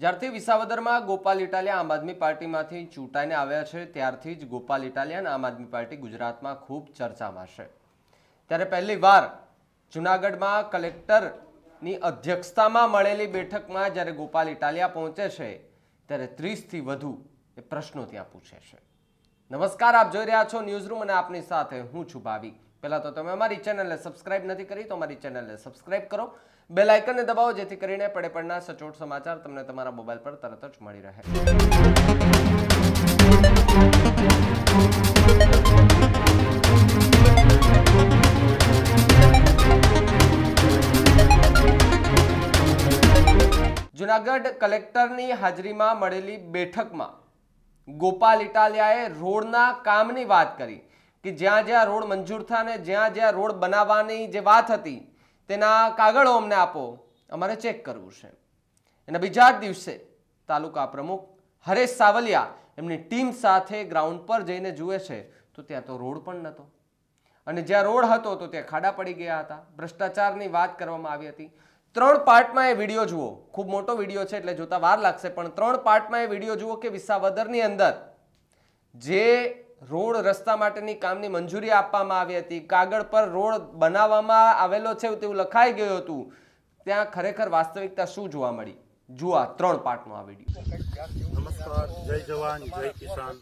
જ્યારથી વિસાવદરમાં ગોપાલ ઇટાલિયા આમ આદમી પાર્ટીમાંથી ચૂંટાઈને આવ્યા છે, ત્યારથી જ ગોપાલ ઇટાલિયા આમ આદમી પાર્ટી ગુજરાતમાં ખૂબ ચર્ચામાં છે ત્યારે પહેલી વાર જુનાગઢમાં કલેક્ટરની અધ્યક્ષતામાં મળેલી બેઠકમાં જ્યારે ગોપાલ ઇટાલિયા પહોંચે છે, ત્યારે ત્રીસથી વધુ એ પ્રશ્નો ત્યાં પૂછે છે. નમસ્કાર, આપ જોઈ રહ્યા છો ન્યૂઝ રૂમ અને આપની સાથે હું છું ભાવિક પહેલાં તો તમે અમારી ચેનલને સબસ્ક્રાઇબ નથી કરી, તો અમારી ચેનલને સબસ્ક્રાઇબ કરો બેલ આઇકનને દબાવો, જેથી કરીને પડે પડના સચોટ સમાચાર તમને તમારા મોબાઈલ પર તરત જ મળી રહે. જુનાગઢ કલેક્ટરની હાજરીમાં મળેલી બેઠકમાં ગોપાલ ઇટાલિયાએ રોડના કામની વાત કરી કે જ્યાં જ્યાં રોડ મંજૂર થયા ને જ્યાં જ્યાં રોડ બનાવવાની જે વાત હતી તેના કાગળો અમને આપો. અમારે ચેક કરવું છે. એના બીજા જ દિવસે તાલુકા પ્રમુખ હરેશ સાવલિયા એમની ટીમ સાથે ગ્રાઉન્ડ પર જઈને જુએ છે. તો ત્યાં તો રોડ પણ નહોતો અને જ્યાં રોડ હતો તો ત્યાં ખાડા પડી ગયા હતા. ભ્રષ્ટાચારની વાત કરવામાં આવી હતી. ત્રણ પાર્ટમાં એ વીડિયો જુઓ. ખૂબ મોટો વીડિયો છે એટલે જોતા વાર લાગશે. પણ ત્રણ પાર્ટમાં એ વીડિયો જુઓ કે વિસાવદરની અંદર જે રોડ રસ્તા માટેની કામની મંજૂરી આપવામાં આવી હતી. કાગળ પર રોડ બનાવવામાં આવેલો છે તેવું લખાઈ ગયું હતું. ત્યાં ખરેખર વાસ્તવિકતા શું જોવા મળી? જુઓ ત્રણ પાર્ટનો આ વીડિયો. નમસ્કાર, જય જવાન, જય કિસાન.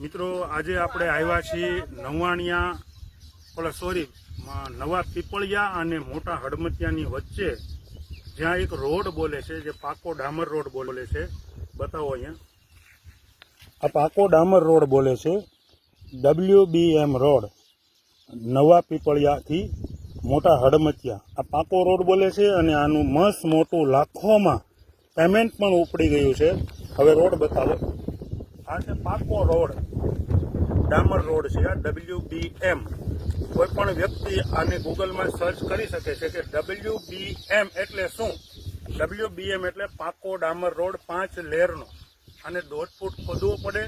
મિત્રો, આજે આપણે આવ્યા છીએ નવાણિયા, ઓલા સોરી નવા પીપળિયા અને મોટા હડમતિયાની વચ્ચે. જ્યાં એક રોડ બોલે છે, જે પાકો ડામર રોડ બોલે છે. બતાવો અહીંયા. આ પાકો ડામર રોડ બોલે છે. W B M road. નવા પીપળિયાથી મોટા હડમતિયા આ પાકો રોડ બોલે છે અને આનું મસ્ત મોટું લાખોમાં પેમેન્ટ પણ ઉપડી ગયું છે. હવે રોડ બતાવો. આ છે પાકો રોડ. ડામર રોડ છે આ ડબલ્યુ બી એમ કોઈ પણ વ્યક્તિ આને ગૂગલમાં સર્ચ કરી શકે છે કે ડબલ્યુ બી એમ એટલે શું? ડબલ્યુ બી એમ એટલે પાકો ડામર રોડ પાંચ લેરનો અને દોઢ ફૂટ ખોદવો પડે.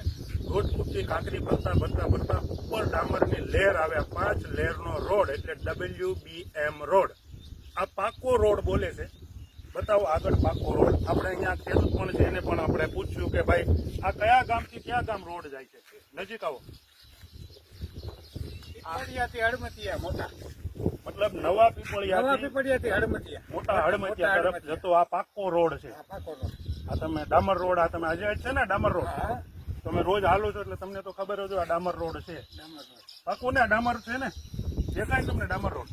દોઢ ફૂટથી કાંકરી ભરતા ભરતા ભરતા ઉપર ડામરની લેર આવે. પાંચ લેરનો રોડ એટલે ડબલ્યુ બી એમ રોડ. આ પાકો રોડ બોલે છે. બતાવો આગળ પાકો રોડ. આપણે અહીંયા ખેડૂત પણ છે એને પણ આપણે પૂછ્યું કે ભાઈ આ કયા ગામથી કયા ગામ રોડ જાય છે? નજીક આવો. પીપળિયાથી હડમતિયા મોટા. મતલબ નવા નવા પીપળિયાથી પીપળિયાથી હડમતિયા મોટા હડમતિયા તરફ જતો આ પાકો રોડ છે. પાકો રોડ. આ તમે ડામર રોડ આ તમે આજે છે ને ડામર રોડ? તમે રોજ હાલો છો એટલે તમને તો ખબર જ આ ડામર રોડ છે. પાકું ને ડામર છે ને? દેખાય તમને ડામર રોડ.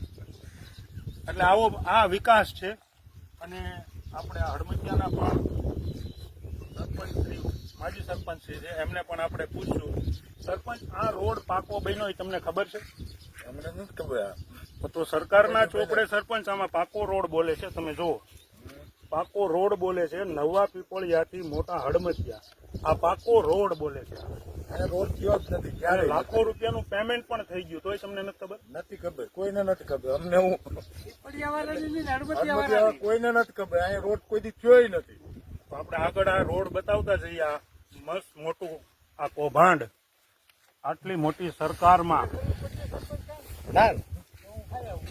એટલે આવો આ વિકાસ છે અને આપણે આ હડમતિયાના પણ સરપંચ શ્રી માજી સરપંચ છે એમને પણ આપણે પૂછ્યું સરપંચ આ રોડ પાકો બન્યો એ તમને ખબર છે? અમને નથી ખબર તો સરકારના ચોપડે સરપંચ આમાં પાકો રોડ બોલે છે તમે જુઓ. પાકો રોડ બોલે છે. નવા પીપળિયાથી મોટા હડમતિયા આ પાકો રોડ બોલે છે. રોડ થયો જ નથી જ્યારે ક્યારે લાખો રૂપિયાનું પેમેન્ટ પણ થઈ ગયું. તોય તમને નથી ખબર? નથી ખબર કોઈને નથી ખબર. અમને હું હડમતિયા કોઈને નથી ખબર. અહીંયા રોડ કોઈ દી થયો નથી. આપણે આગળ આ રોડ બતાવતા જઈએ. આ મસ્ત મોટું આ કૌભાંડ. આટલી મોટી સરકારમાં. ના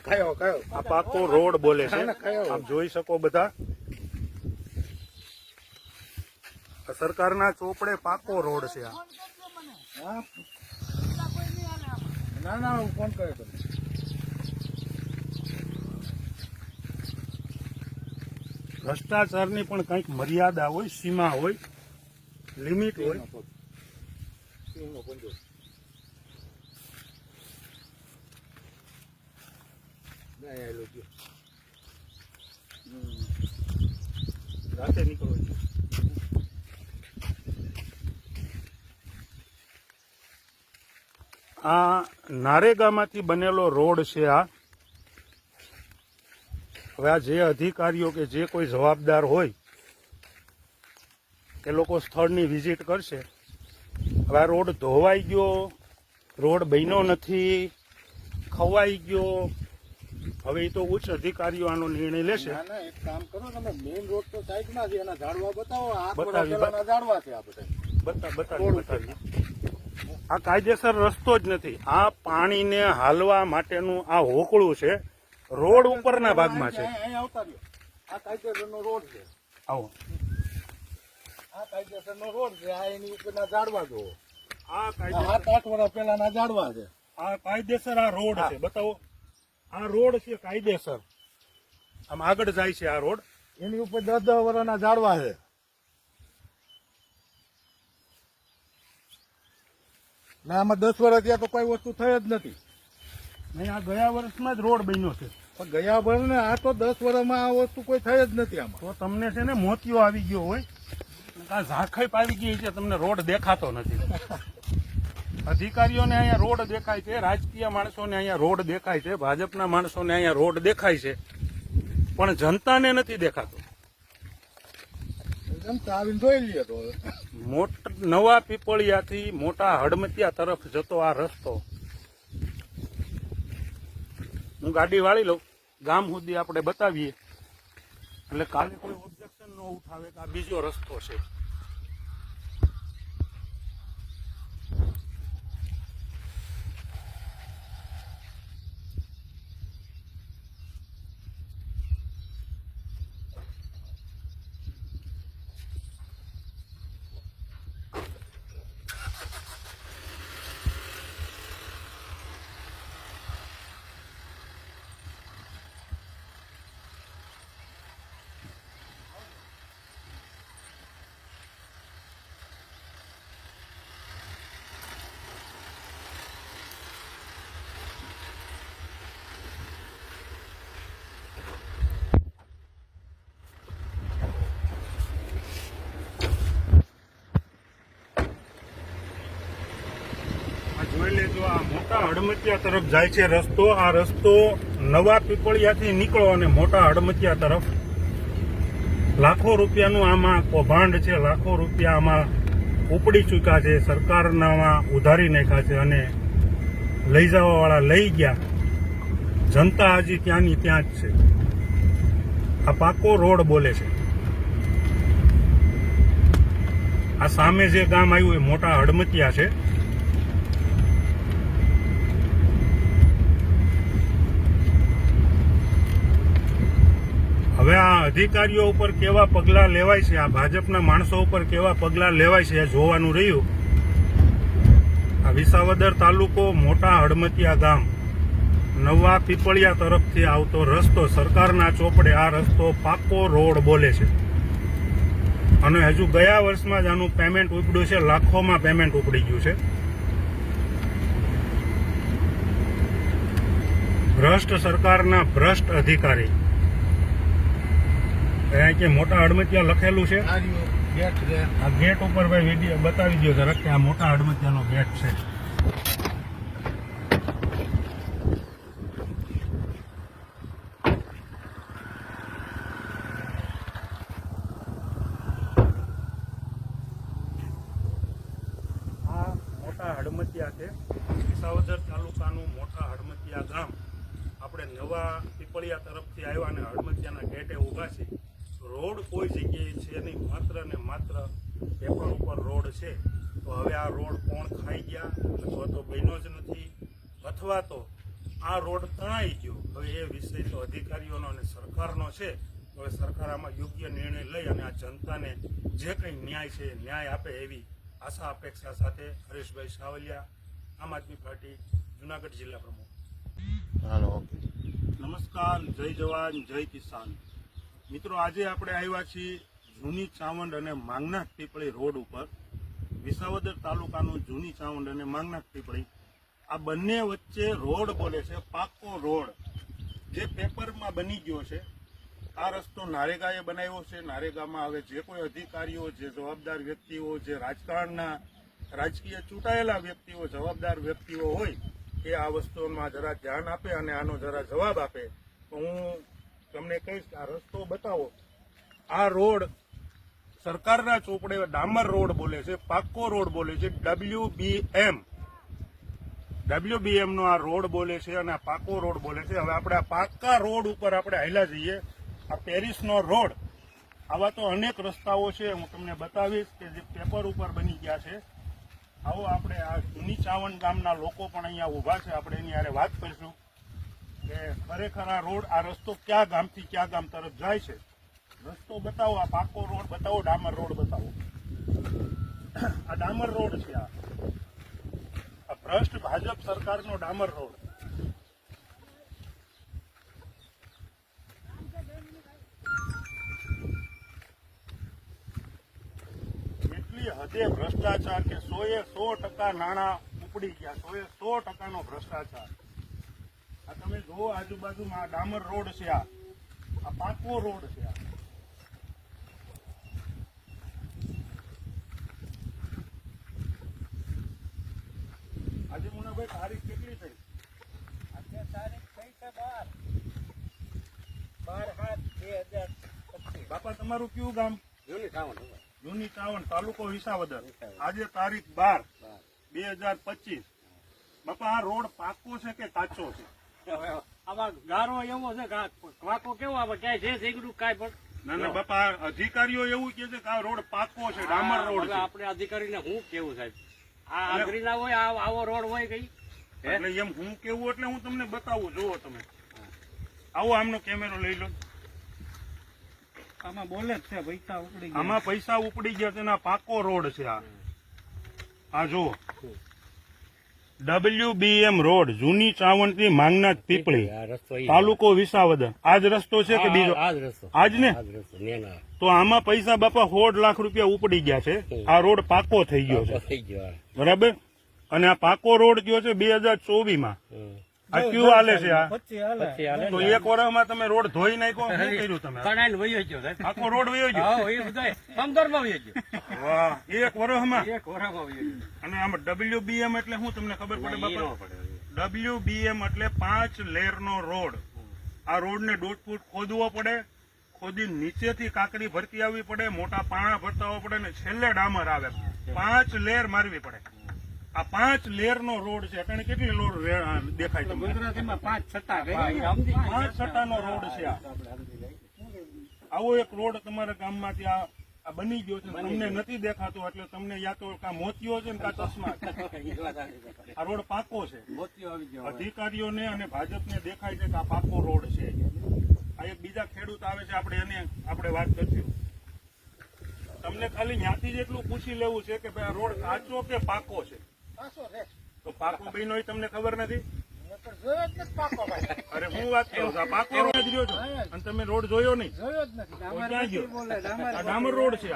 કયો કયો આ પાકો રોડ બોલે છે. આપ જોઈ શકો બધા આ સરકારના ચોપડે પાકો રોડ છે આ? ના ના હું ફોન કર્યો ભ્રષ્ટાચારની પણ કંઈક મર્યાદા હોય સીમા હોય લિમિટ હોય. રાતે નીકળો આ નારેગામાંથી બનેલો રોડ છે આ. હવે આ જે અધિકારીઓ કે જે કોઈ જવાબદાર હોય એ લોકો સ્થળની વિઝિટ કરશે. હવે આ રોડ ધોવાઈ ગયો રોડ બન્યો નથી ખવાઈ ગયો. હવે એ તો ઉચ્ચ અધિકારીઓ આનો નિર્ણય લેશે. એક કામ કરો તમે મેઇન રોડ તો સાઈડમાં છે એના ઝાડવા બતાવો આ બતાવી, ઝાડવા છે આ બધા. બતા બતાવીએ બતાવીએ આ કાયદેસર રસ્તો જ નથી. આ પાણીને હાલવા માટેનું આ હોકળું છે. રોડ ઉપરના ભાગમાં છે. આ કાયદેસરનો રોડ છે. આવો. આ કાયદેસરનો રોડ છે. આ એની ઉપરના ઝાડવા જુઓ. આ કાયદેસર સાત આઠ વર્ષ પહેલાના ઝાડવા છે. આ કાયદેસર આ રોડ છે. બતાવો. આ રોડ છે કાયદેસર. આમ આગળ જાય છે આ રોડ. એની ઉપર દસ દસ વર્ષના ઝાડવા છે. ને આમાં દસ વર્ષ ત્યાં તો કોઈ વસ્તુ થઈ જ નથી. નહીં આ ગયા વર્ષમાં જ રોડ બન્યો છે. પણ ગયા વર્ષ ને આ તો દસ વર્ષમાં આ વસ્તુ કોઈ થઈ જ નથી આમાં. તો તમને છે ને મોતિયો આવી ગયો હોય. આ ઝાંખઈ આવી ગઈ છે તમને રોડ દેખાતો નથી. અધિકારીઓને અહીંયા રોડ દેખાય છે રાજકીય માણસોને અહીંયા રોડ દેખાય છે ભાજપના માણસોને અહીંયા રોડ દેખાય છે પણ જનતાને નથી દેખાતો. આવીને જોઈ લઈએ તો હવે. મોટ નવા પીપળિયાથી મોટા હડમતિયા તરફ જતો આ રસ્તો. હું ગાડી વાળી લઉં. ગામ સુધી આપણે બતાવીએ. એટલે કાલે કોઈ ઓબ્જેક્શન ન ઉઠાવે કે આ બીજો રસ્તો છે. આ મોટા હડમતિયા તરફ જાય છે રસ્તો, આ રસ્તો નવા પીપળિયાથી નીકળો અને મોટા હડમતિયા તરફ. લાખો રૂપિયાનું આમાં કૌભાંડ છે, લાખો રૂપિયા આમાં ઉપડી ચૂક્યા છે, સરકારનામાં ઉધારી નાખ્યા છે અને લઈ જવાવાળા લઈ ગયા. જનતા હજી ત્યાંની ત્યાં જ છે. આ પાકો રોડ બોલે છે. આ સામે જે ગામ આવ્યું એ મોટા હડમતિયા છે. હવે આ અધિકારીઓ ઉપર કેવા પગલા લેવાય છે, આ ભાજપના માણસો ઉપર કેવા પગલા લેવાય છે એ જોવાનું રહ્યું. આ વિસાવદર તાલુકો મોટા હડમતિયા ગામ, નવા પીપળિયા તરફથી આવતો રસ્તો સરકારના ચોપડે આ રસ્તો પાકો રોડ બોલે છે. અને હજુ ગયા વર્ષમાં જ આનું પેમેન્ટ ઉપડ્યું છે, લાખોમાં પેમેન્ટ ઉપડી ગયું છે. ભ્રષ્ટ સરકારના ભ્રષ્ટ અધિકારી અહીંયા કે મોટા હડમતિયા લખેલું છે. આ ગેટ છે. આ ગેટ ઉપર ભાઈ વીડિયો બતાવી દો જરાક કે આ મોટા હડમતિયાનો ગેટ છે આ મોટા હડમતિયા છે વિસાવદર તાલુકાનું મોટા હડમતિયા ગામ આપણે નવા પીપળિયા તરફથી આવ્યા અને હડમતિયાના ગેટે ઊભા છે રોડ કોઈ જગ્યાએ છે નહીં માત્ર ને માત્ર પેપર ઉપર રોડ છે તો હવે આ રોડ કોણ ખાઈ ગયા અથવા તો બન્યો જ નથી અથવા તો આ રોડ તણાઈ ગયો હવે એ વિષય તો સરકારનો છે હવે સરકાર આમાં યોગ્ય નિર્ણય લઈ અને આ જનતાને જે કંઈ ન્યાય છે ન્યાય આપે એવી આશા અપેક્ષા સાથે હરેશભાઈ સાવલિયા આમ આદમી પાર્ટી જુનાગઢ જિલ્લા પ્રમુખ. Hello okay. નમસ્કાર જય જવાન જય કિસાન. મિત્રો આજે આપણે આવ્યા છીએ જૂની ચાવંડ અને માંગનાથ પીપળી રોડ ઉપર. વિસાવદર તાલુકાનું જૂની ચાવંડ અને માંગનાથ પીપળી. આ બંને વચ્ચે રોડ બોલે છે પાકો રોડ. જે પેપરમાં બની ગયો છે, આ રસ્તો નારેગાએ બનાવ્યો છે. નારેગામાં હવે જે કોઈ અધિકારીઓ, જે જવાબદાર વ્યક્તિઓ, જે રાજકારણના રાજકીય ચૂંટાયેલા વ્યક્તિઓ, જવાબદાર વ્યક્તિઓ હોય, એ આ વસ્તુઓમાં જરા ધ્યાન આપે અને આનો જરા જવાબ આપે. તો હું તમને કહીશ આ રસ્તો બતાવો. આ રોડ સરકારના ચોપડે ડામર રોડ બોલે છે, પાક્કો રોડ બોલે છે ડબલ્યુ બી એમ ડબલ્યુબીએમ નો આ રોડ બોલે છે અને આ પાકો રોડ બોલે છે. હવે આપણે આ પાકા રોડ ઉપર આપણે હાલ્યા જઈએ. આ પેરિસનો રોડ. આવા તો અનેક રસ્તાઓ છે. હું તમને બતાવીશ કે જે પેપર ઉપર બની ગયા છે. આવો આપણે આ જૂની ચાવણ ગામના લોકો પણ અહીંયા ઊભા છે. આપણે એની હારે વાત કરીશું કે ખરેખર આ રોડ, આ રસ્તો ક્યાં ગામથી ક્યાં ગામ તરફ જાય છે. રસ્તો બતાવો, આ પાકો રોડ બતાવો, ડામર રોડ બતાવો. આ ડામર રોડ છે આ. ભ્રષ્ટ ભાજપ સરકારનો ડામર રોડ. એટલી હદે ભ્રષ્ટાચાર કે સોએ સો ટકા નાણાં ઉપડી ગયા, સોએ સો ટકાનો ભ્રષ્ટાચાર. આ તમે જુઓ આજુબાજુમાં ડામર રોડ છે આ. આ રોડ છે આ આજે મુનાભાઈ તારીખ કેટલી થઈ આજે તારીખ થઈ છે બાર બાર સાત બે હજાર પચીસ બાપા તમારું કયું ગામ? જૂની થાવણ તાલુકો વિસાવદર. આજે તારીખ બાર બે હજાર પચીસ. બાપા આ રોડ પાકો છે કે કાચો છે? આમાં ગારો એવો છે કે કેવો આમાં ક્યાંય છે ઝીગડું કાંઈ પણ? ના ના બાપા અધિકારીઓ એવું કે છે કે આ રોડ પાકો છે ડામર રોડ છે. આપણે અધિકારીને હું કેવું સાહેબ? આ આંગળી હોય આ- આવો રોડ હોય કઈ? એટલે એમ હું કેવું એટલે હું તમને બતાવું. જુઓ તમે. આવો આમનો કેમેરો લઈ લો. આમાં બોલે છે પૈસા ઉપડી આમાં પૈસા ઉપડી ગયા તેના પાકો રોડ છે આ. આ જુઓ. ડબલ્યુબીએમ રોડ જૂની ચાવણથી માંગનાથ પીપળી. તાલુકો વિસાવદર. આજ રસ્તો છે કે બીજો? આજ ને? તો આમાં પૈસા બાપા સોળ લાખ રૂપિયા ઉપડી ગયા છે. આ રોડ પાકો થઈ ગયો છે. થઈ ગયો આ. બરાબર? અને આ પાકો રોડ કયો છે બે હજાર ચોવીસમાં. આ કયું હાલે છે આ? તો ને. એક વર્ષમાં તમે રોડ ધોઈ નાખ્યો? શું કર્યું તમે? તણાઈને વયો ગયો આખો રોડ વયો ગયો? એ બધાય પંદરમાં વયો ગયો. વાહ એક વર્ષમાં એક વરામાં વયો ગયો. અને આમ ડબલ્યુબીએમ એટલે શું તમને ખબર પડે બાપા. ડબલ્યુબીએમ એટલે પાંચ લેરનો રોડ. આ રોડને દોઢ ફૂટ ખોદવો પડે ખોદી નીચેથી કાકડી ભરતી આવવી પડે મોટા પાણા ભરતા આવવા પડે ને છેલ્લે ડામર આવે. પાંચ લેર મારવી પડે. આ પાંચ લેરનો રોડ છે. અટાણે કેટલી લોડ દેખાય છે ગુજરાતીમાં પાંચ છઠ્ઠા પાંચ. પાંચ છટાનો રોડ છે આ. આવો એક રોડ તમારા ગામમાંથી આ આ બની ગયો છે. તમને નથી દેખાતો એટલે તમને યા તો કા મોતિયો છે ને કા ચશ્મા આ રોડ પાકો છે. અધિકારીઓને અને ભાજપને દેખાય છે કે આ પાકો રોડ છે. આ એક બીજા ખેડૂત આવે છે. આપણે એને આપણે વાત કરશું. તમને ખાલી ત્યાંથી જ એટલું પૂછી લેવું છે કે ભાઈ આ રોડ કાચો કે પાકો છે? તો પાકો બહેનો તમને ખબર નથી? અરે હું વાત કરું છું પાકો રોડ જ રહ્યો છો અને તમે રોડ જોયો નહીં? જોયો જ નથી. ડામર રોડ છે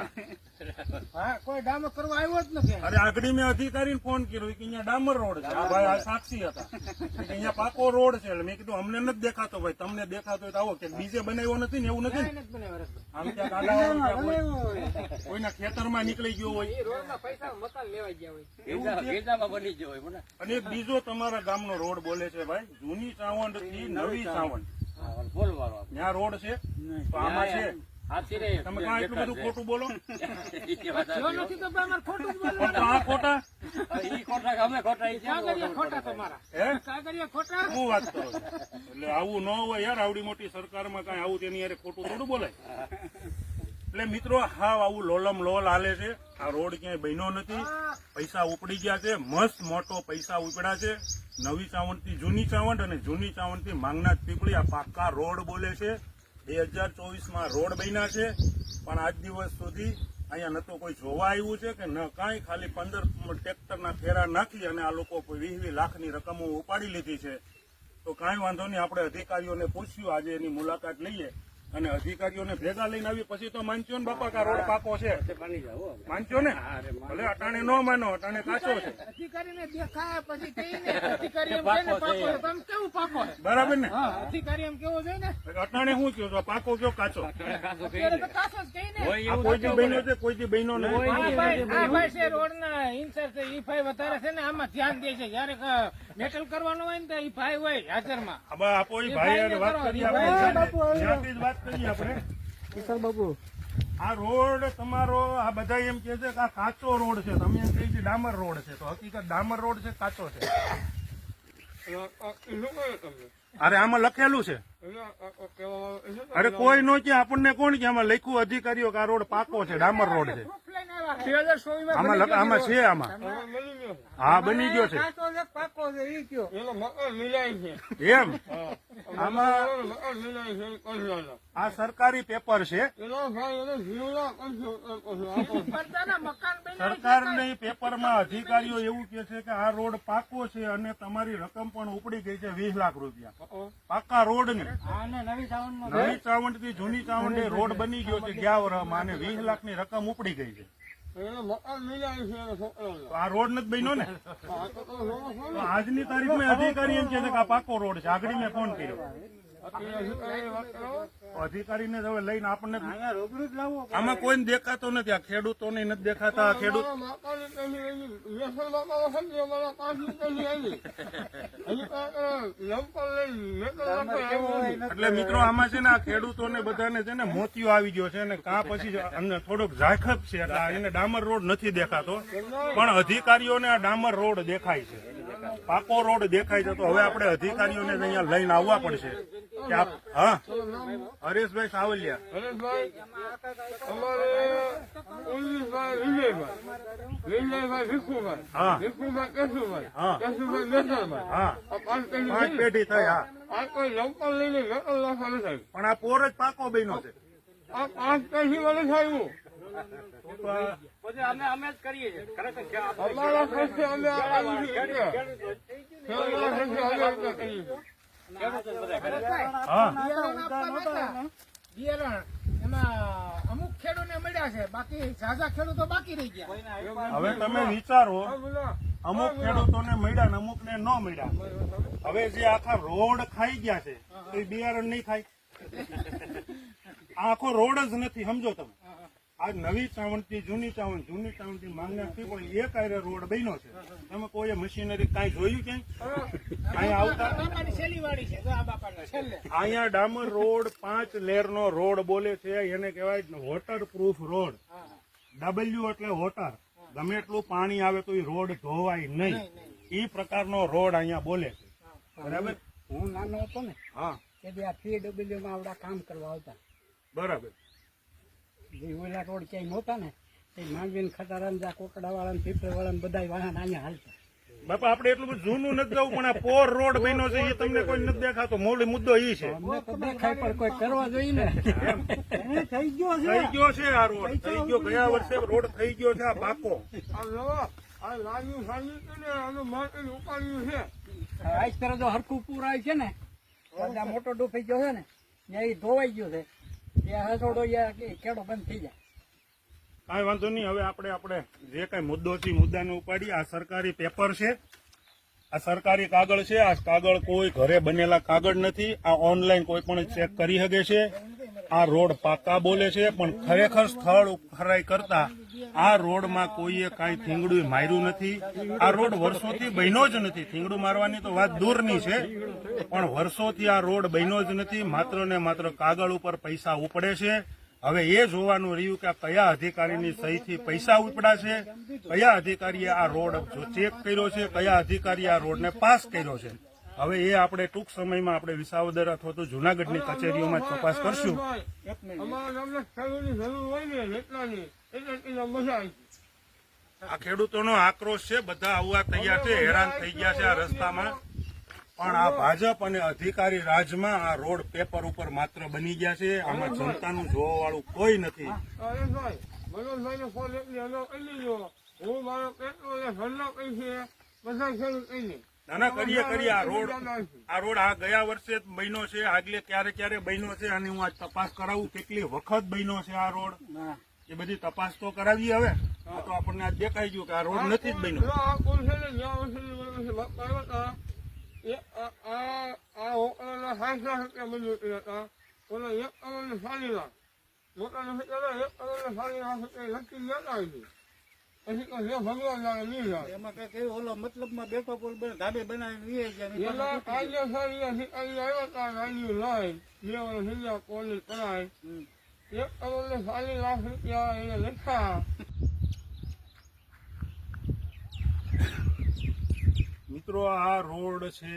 હા કોઈ ડામર કરવા આવ્યો જ નથી. અરે આગળ મેં અધિકારીને ફોન કર્યો કે અહીંયા ડામર રોડ છે. આ ભાઈ આ સાક્ષી હતા. અહીંયા પાકો રોડ છે એટલે મેં કીધું અમને નથી દેખાતો ભાઈ તમને દેખાતો હોય તો આવો. કે બીજે બનાવ્યો નથી ને એવું નથી. આમ ક્યાંક આડા કોઈના ખેતરમાં નીકળી ગયો હોય. કોઈના ખેતરમાં નીકળી ગયો હોય. એવું બની ગયો હોય અને એક બીજો તમારા ગામનો રોડ બોલે છે ભાઈ? જૂની ચાવંડથી નવી ચાવંડ ત્યાં રોડ છે તો આમાં છે. તમે કાં એટલું બધું ખોટું બોલો? ખોટું ખોટા? એટલે આવું ન હોય યાર આવડી મોટી સરકારમાં કઈ આવું તેની યારે ખોટું થોડું બોલાય. એટલે મિત્રો હાવ આવું લોલમ લોલ હાલે છે. આ રોડ ક્યાંય બન્યો નથી. પૈસા ઉપડી ગયા છે. મસ્ત મોટો પૈસા ઉપડ્યા છે. નવી ચાવંડ જૂની ચાવંડ અને જૂની ચાવંડથી માંગનાથ પીપળી. આ પાક્કા રોડ બોલે છે. બે હજાર ચોવીસમાં રોડ બન્યા છે. પણ આજ દિવસ સુધી અહીંયા ન તો કોઈ જોવા આવ્યું છે કે ન કાંઈ. ખાલી પંદર ટ્રેક્ટરના ફેરા નાખી અને આ લોકો વીસ વીસ લાખની રકમો ઉપાડી લીધી છે. તો કાંઈ વાંધો નહીં, આપણે અધિકારીઓને પૂછ્યું. આજે એની મુલાકાત લઈએ. અને અધિકારીઓને ભેગા લઈને આવી. પછી તો માનજો ને બાપા કા રોડ પાકો છે. માનજો ને? ભલે અટાણે ન માનો અટાણે કાચો છે. અધિકારીને દેખાય પછી કહીને અધિકારી એમ પાકો છે. કેવું પાકો બરાબર ને? અધિકારી એમ કેવો જોઈએ ને? અટાણે શું કયો છો પાકો કયો કાચો. જ કહીને. કોઈ દી બહેનો છે કોઈ દી બહેનો નહીં આ ભાઈ આ ભાઈ છે છે ઈ ફાઈ વધારે છે ને આમાં ધ્યાન દે છે. જયારે મેટલ કરવાનું હોય ને તો ઈ ફાઈ હોય હાજરમાં આપો ભાઈ વાત કરી આપણે હા, વાત કરીએ આપણે. કિશોર બાબુ. આ રોડ તમારો આ બધા એમ કે છે કે આ કાચો રોડ છે. તમે એમ કહે છે ડામર રોડ છે. તો હકીકત ડામર રોડ છે કાચો છે? અરે આમાં લખેલું છે. અરે કોઈ નો કે, આપણને કોણ કે? આમાં લખ્યું અધિકારીઓ કે આ રોડ પાકો છે, ડામર રોડ છે. આમાં આમાં છે આમાં. હા, બની ગયો આ સરકારી પેપર છે. સરકારની પેપરમાં અધિકારીઓ એવું કે છે કે આ રોડ પાકો છે અને તમારી રકમ પણ ઉપડી ગઈ છે વીસ લાખ રૂપિયા. પાકા રોડ ને નવી ચાવંડથી જૂની ચાવંડ રોડ બની ગયો છે ગયા વર્ષમાં અને વીસ લાખની રકમ ઉપડી ગઈ છે. આ રોડ નથી બન્યો ને? આજની આજની તારીખમાં અધિકારી એમ કે આ પાકો રોડ છે. આગળ મેં ફોન કર્યો. અધિકારીને હવે લઈને આપણને આમાં કોઈ દેખાતો નથી. આ ખેડૂતોને નથી દેખાતા ખેડૂત એટલે મિત્રો આમાં છે ને આ ખેડૂતોને બધાને છે ને મોતિયો આવી ગયો છે ને કા પછી થોડોક ઝાખપ છે. એટલે આ એને ડામર રોડ નથી દેખાતો. પણ અધિકારીઓને આ ડામર રોડ દેખાય છે. પાકો રોડ દેખાય છે. તો હવે આપણે અધિકારીઓને અહીંયા લઈને આવવા પડશે. કે આપ હા? હરેશભાઈ સાવલિયા. હા. હા. હા. પાંચ પેઢી થઈ. હા. પણ આ પોર જ પાકો બન્યો છે. પાંચ પેઢી મને થયું આ અમે અમે જ કરીએ છીએ આ અમારા ખર્ચે અમે આ કરીએ અમુક મળ્યા છે બાકી ઝાઝા ખેડૂતો બાકી રહી ગયા હવે તમે વિચારો, અમુક ખેડૂતોને મળ્યા ને અમુક ને ન મળ્યા. હવે જે આખા રોડ ખાઈ ગયા છે, તો એ બિયારણ નહીં ખાય. આખો રોડ જ નથી, સમજો તમે. આ નવી ચાવંતી જૂની ચાવણ જૂની ચાવંતી માંગના પણ એક આયરે રોડ બન્યો છે. તમે કોઈ મશીનરી કાંઈ જોયું ક્યાંય અહીંયા આવતા બાપાની છેલ્લી વાડી છે જો આ બાપાની છેલ્લે. અહીંયા ડામર રોડ પાંચ લેરનો રોડ બોલે છે એને કહેવાય વોટર પ્રૂફ રોડ ડબલ્યુ એટલે વોટર ગમે એટલું પાણી આવે તો એ રોડ ધોવાય નહીં. એ પ્રકારનો રોડ અહીંયા બોલે છે. બરાબર? હું નાનો હતો ને હા. તેથી આ પીડબ્લ્યુ માં આવડા કામ કરવા આવતા. બરાબર. ઓલા રોડ ક્યાંય નહોતા ને તે માંડવીને ખટારા જા કોકડા વાળા પીપળ વાળા બધા વાહન અહીંયા હાલતા. બાપા આપણે એટલું બધું જૂનું નથી જવું પણ આ પોર રોડ બન્યો છે એ તમને કોઈ નથી દેખાતો. મોલી મુદ્દો એ છે. દેખાય પણ કોઈ કરવા જોઈએ ને. થઈ ગયો થઈ ગયો છે આ રોડ. થઈ ગયો ગયા. વર્ષે રોડ થઈ ગયો છે આ પાકો આ લાગ્યું સાંજ્યું ને આનું માટી ઉપાડ્યું છે. આજ તરફ જો હરખું પૂર આવ્યું છે ને આ મોટો ડૂફી ગયો છે ને ત્યાં એ ધોવાઈ ગયો છે. ખેડો બંધ થઈ જાય. કાંઈ વાંધો નહીં. હવે આપણે આપણે જે કાંઈ મુદ્દો છે મુદ્દાને ઉપાડી આ સરકારી પેપર છે. આ સરકારી કાગળ છે. આ કાગળ કોઈ ઘરે બનેલા કાગળ નથી. આ ઓનલાઈન કોઈ પણ ચેક કરી શકે છે. આ રોડ પાકા બોલે છે, પણ ખરેખર સ્થળ ખરાઈ કરતા આ રોડમાં કોઈએ કાંઈ થીંગડું માર્યું નથી. આ રોડ વર્ષોથી બન્યો જ નથી. થીંગડું મારવાની તો વાત દૂરની છે. પણ વર્ષોથી આ રોડ બન્યો જ નથી. માત્ર ને માત્ર કાગળ ઉપર પૈસા ઉપડે છે. હવે એ જોવાનું રહ્યું કે કયા અધિકારીની સહીથી પૈસા ઉપડા છે? કયા અધિકારીએ આ રોડ ચેક કર્યો છે? કયા અધિકારીએ આ રોડને પાસ કર્યો છે? હવે એ આપણે ટૂંક સમયમાં આપણે વિસાવદર અથવા તો જુનાગઢની કચેરીઓમાં તપાસ કરશું. આ ખેડૂતોનો આક્રોશ છે બધા આવવા તૈયાર છે હેરાન થઈ ગયા છે આ રસ્તામાં. પણ આ ભાજપ અને અધિકારી રાજમાં આ રોડ પેપર ઉપર માત્ર બની ગયા છે આમાં જનતાનું જોવા વાળું કોઈ નથી. હું મારો ને કરીએ કરીએ આ રોડ આ રોડ આ ગયા વર્ષે જ બન્યો છે આગલે ક્યારે ક્યારે બન્યો છે અને હું આજ તપાસ કરાવું કેટલી વખત બન્યો છે આ રોડ? એ બધી તપાસ તો કરાવી હવે. તો આપણને આજ દેખાઈ ગયું કે આ રોડ નથી જ બન્યો. આ પુલ છે ને? જ્યાં વર્ષે બાપા એ આ આ આ હોટલોના સાઠ લાખ રૂપિયા મંજૂર કર્યા હતા. ઓલા એક કરોડ ને સાડી લાખ લાખ લેતા આવી મતલબમાં બેઠો પુલ બને ધાબે બનાવી કાયદેસર કોલેજ કરાય? એક કરોડ ને સાડી લાખ રૂપિયા એને લખ્યા મિત્રો, આ રોડ છે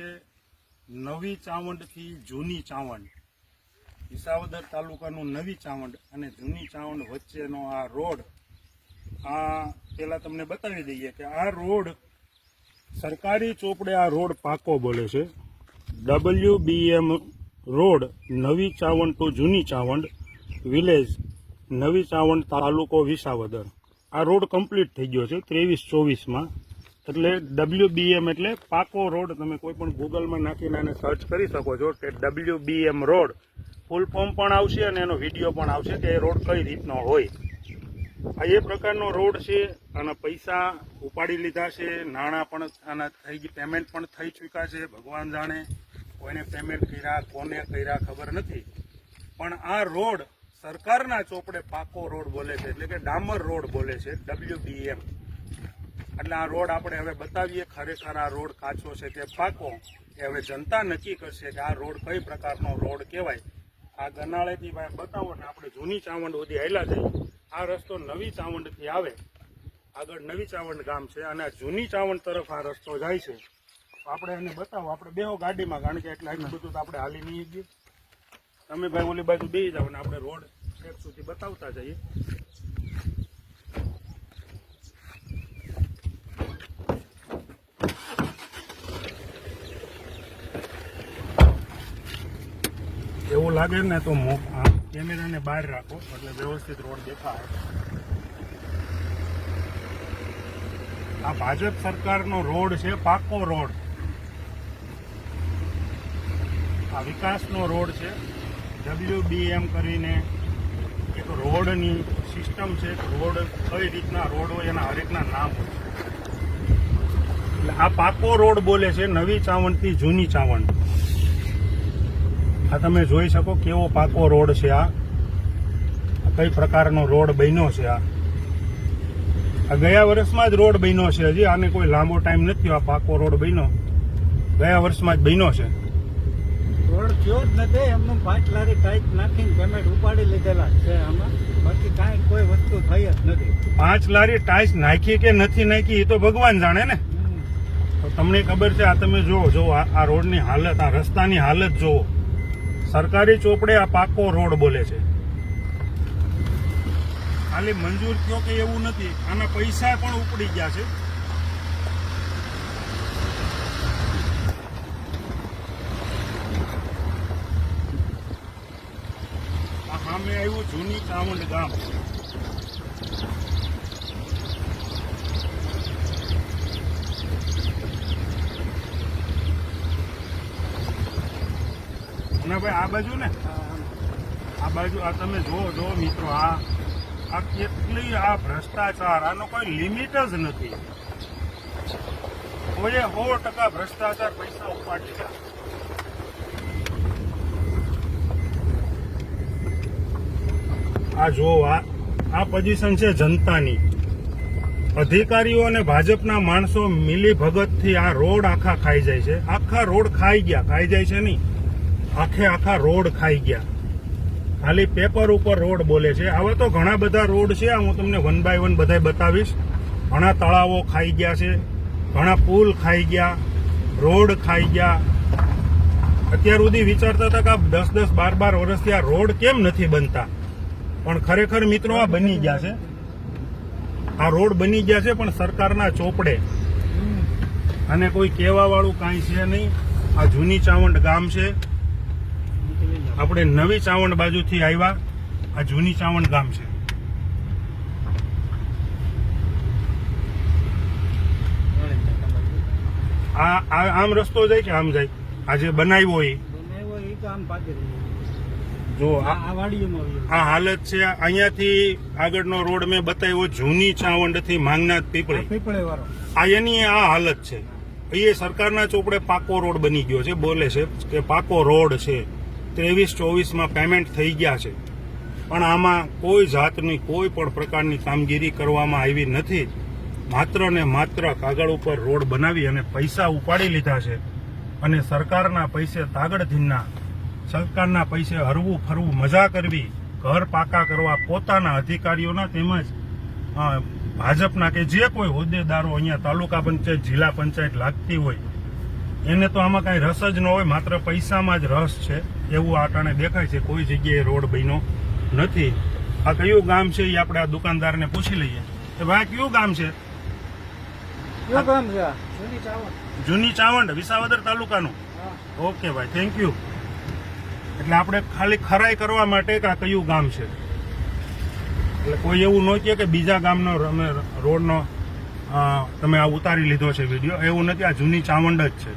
નવી ચાવંડથી જૂની ચાવંડ. વિસાવદર તાલુકાનું નવી ચાવંડ અને જૂની ચાવંડ વચ્ચેનો આ રોડ. આ પેલા તમને બતાવી દઈએ કે આ રોડ સરકારી ચોપડે આ રોડ પાકો બોલે છે. ડબલ્યુ બીએમ રોડ, નવી ચાવંડ ટુ જૂની ચાવંડ. વિલેજ, નવી ચાવંડ તાલુકો વિસાવદર. આ રોડ કમ્પ્લીટ થઈ ગયો છે ત્રેવીસ ચોવીસમાં. એટલે ડબલ્યુ બીએમ એટલે પાકો રોડ તમે કોઈ પણ ગૂગલમાં નાખીને એને સર્ચ કરી શકો છો કે W BM road. Full form પણ આવશે અને એનો વીડિયો પણ આવશે કે એ રોડ કઈ રીતનો હોય. આ એ પ્રકારનો રોડ છે આના પૈસા ઉપાડી લીધા છે. નાણાં પણ આના થઈ ગઈ પેમેન્ટ પણ થઈ ચૂક્યા છે. ભગવાન જાણે કોઈને પેમેન્ટ કર્યા, કોને કર્યા ખબર નથી. પણ આ રોડ સરકારના ચોપડે પાકો રોડ બોલે છે, એટલે કે ડામર રોડ બોલે છે ડબલ્યુબીએમ એટલે આ રોડ આપણે હવે બતાવીએ, ખરેખર આ રોડ કાચો છે કે પાકો. એ હવે જનતા નક્કી કરશે કે આ રોડ કઈ પ્રકારનો રોડ કહેવાય. આ ગનાળેથી ભાઈ બતાવો ને, આપણે જૂની ચાવંડ સુધી આવેલા જઈએ આ રસ્તો નવી ચાવંડથી આવે. આગળ નવી ચાવંડ ગામ છે, અને જૂની ચાવંડ તરફ આ રસ્તો જાય છે. આપણે એને બતાવો, આપણે બેહો ગાડીમાં, કારણ કે એટલે બધું તો આપણે હાલી નહીં ગયું તમે ભાઈ ઓલી બાજુ બે જાઓ ને આપણે રોડ છેક સુધી બતાવતા જઈએ. એવું લાગે ને તો કેમેરાને બહાર રાખો, એટલે વ્યવસ્થિત રોડ દેખાય. આ ભાજપ સરકારનો રોડ છે, પાકો રોડ. આ વિકાસનો રોડ છે. ડબલ્યુબીએમ કરીને એક રોડની સિસ્ટમ છે. રોડ કઈ રીતના રોડ હોય એના હરેકના નામ હોય એટલે આ પાકો રોડ બોલે છે, નવી ચાવણથી જૂની ચાવંડ આ તમે જોઈ શકો કેવો પાકો રોડ છે આ. કઈ પ્રકારનો રોડ બન્યો છે આ. આ ગયા વર્ષમાં જ રોડ બન્યો છે હજી. આને કોઈ લાંબો ટાઈમ નથી આ પાકો રોડ બન્યો. ગયા વર્ષમાં જ બન્યો છે. રોડ થયો જ નથી. એમનું પાંચ લારી ટાઈટ નાખીને પેમેન્ટ ઉપાડી લીધેલા છે આમાં. બાકી કાંઈ કોઈ વસ્તુ થઈ જ નથી. પાંચ લારી ટાઈટ નાખી કે નથી નાખી એ તો ભગવાન જાણે ને. તો તમને ખબર છે આ તમે જુઓ જો આ આ રોડની હાલત આ રસ્તાની હાલત જુઓ. સરકારી ચોપડે આ પાકો રોડ બોલે છે. ખાલી મંજૂર થયો કે એવું નથી. આના પૈસા પણ ઉપડી ગયા છે આ સામે આવ્યું જૂની કામંડ ગામ. ભાઈ આ બાજુ ને? આ બાજુ આ તમે જોવો જો મિત્રો, આ આ કેટલી આ ભ્રષ્ટાચાર, આનો કોઈ લિમિટ જ નથી. કોઈએ સો ટકા ભ્રષ્ટાચાર પૈસા ઉપાડી લીધા આ જુઓ આ આ પોઝિશન છે જનતાની. અધિકારીઓ અને ભાજપના માણસો મિલી ભગતથી આ રોડ આખા ખાઈ જાય છે. આખા રોડ ખાઈ ગયા, ખાઈ જાય છે નહીં. આખે આખા રોડ ખાઈ ગયા. ખાલી પેપર ઉપર રોડ બોલે છે. આવા તો ઘણા બધા રોડ છે હું તમને વન બાય વન બધાય બતાવીશ. ઘણા તળાવો ખાઈ ગયા છે, ઘણા પુલ ખાઈ ગયા, રોડ ખાઈ ગયા. અત્યાર સુધી વિચારતા હતા કે આ દસ દસ બાર બાર વર્ષથી આ રોડ કેમ નથી બનતા? પણ ખરેખર મિત્રો આ બની ગયા છે. આ રોડ બની ગયા છે, પણ સરકારના ચોપડે. અને કોઈ કહેવા વાળું કાંઈ છે નહીં. આ જૂની ચાવંડ ગામ છે. આપણે નવી ચાવંડ બાજુથી આવ્યા. આ જૂની ચાવંડ ગામ છે. આ આમ રસ્તો જાય કે આમ જાય? આ જે બનાવ્યો એ? બનાવ્યો એ કામ રહી જો આ હાલત છે. અહીંયાથી આગળનો રોડ મેં બતાવ્યો જૂની ચાવંડથી માંગનાથ પીપળી. આ એની આ હાલત છે. એ સરકારના ચોપડે પાકો રોડ બની ગયો છે બોલે છે કે પાકો રોડ છે. ત્રેવીસ ચોવીસમાં પેમેન્ટ થઈ ગયા છે. પણ આમાં કોઈ જાતની કોઈ પણ પ્રકારની કામગીરી કરવામાં આવી નથી. માત્ર ને માત્ર કાગળ ઉપર રોડ બનાવી અને પૈસા ઉપાડી લીધા છે. અને સરકારના પૈસે તાગડધીનના સરકારના પૈસે હરવું ફરવું મજા કરવી ઘર પાકા કરવા પોતાના અધિકારીઓના તેમજ ભાજપના કે જે કોઈ હોદ્દેદારો અહીંયા તાલુકા પંચાયત જિલ્લા પંચાયત લાગતી હોય એને તો આમાં કાંઈ રસ જ ન હોય માત્ર પૈસામાં જ રસ છે એવું આટાણે દેખાય છે કોઈ જગ્યાએ રોડ બન્યો નથી. આ કયું ગામ છે એ આપણે આ દુકાનદારને પૂછી લઈએ. કે ભાઈ કયું ગામ છે? કયું કામ છે આ? જૂની ચાવંડ વિસાવદર તાલુકાનું? ઓકે ભાઈ થેન્ક યુ. એટલે આપણે ખાલી ખરાઈ કરવા માટે કે આ કયું ગામ છે. એટલે કોઈ એવું ન કે બીજા ગામનો અમે રોડનો તમે આ ઉતારી લીધો છે વીડિયો. એવું નથી, આ જૂની ચાવંડ જ છે.